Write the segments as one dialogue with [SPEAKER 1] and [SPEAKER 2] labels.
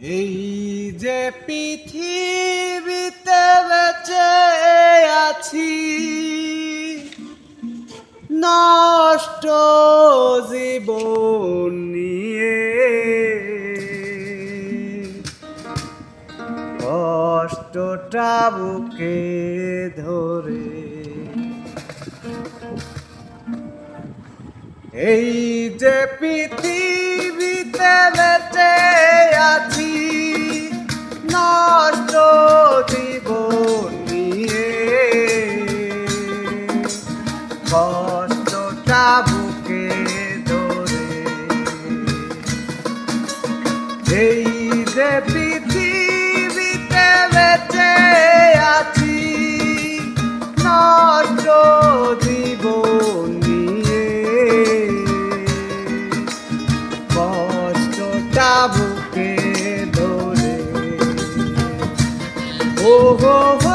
[SPEAKER 1] এই যে পৃথিবীতে বেঁচে আছি, নষ্ট জীবন নিয়ে কষ্টটা বুকে ধরে। এই যে পৃথিবীতে বেঁচে কষ্টটা বুকে ধরে। এই যে পৃথিবীতে বেঁচে আছি, নষ্ট জীবন নিয়ে। কষ্টটা বুকে ধরে। ও হো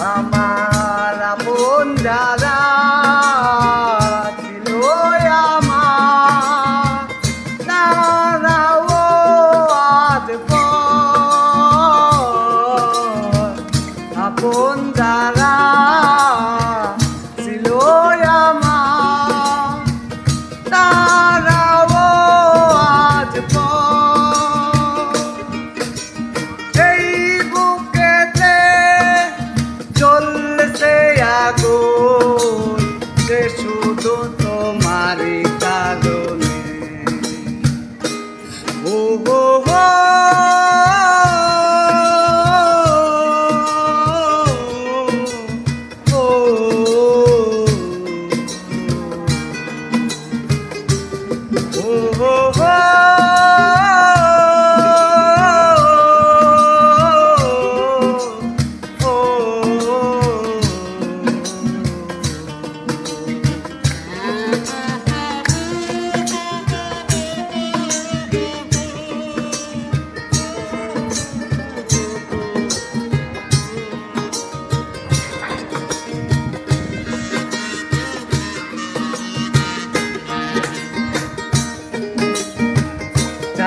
[SPEAKER 1] হো আমার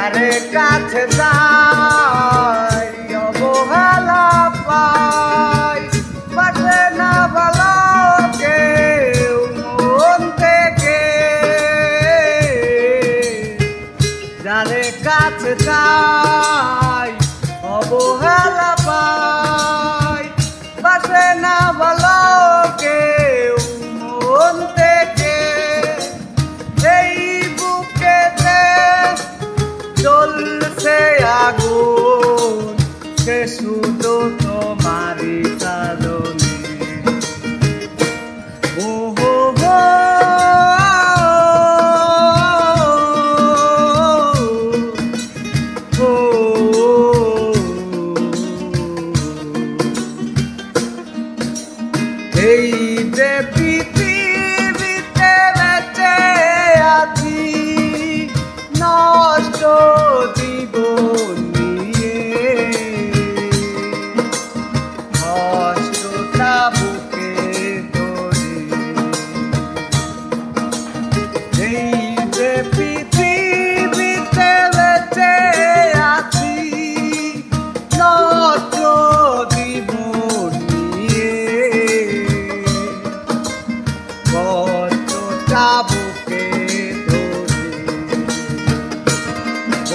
[SPEAKER 1] যারে কাছে যাই, অবহেলা পাই। পাশে না ভালো কেউ মন থেকে। যারে কাছে যাই, অবহেলা পাই। পাশে না এই যে পৃথিবীতে বেঁচে আছি নষ্ট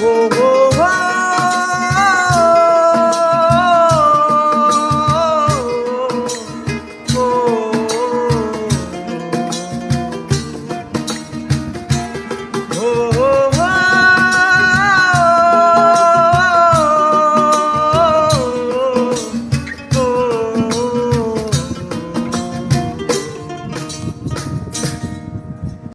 [SPEAKER 1] 오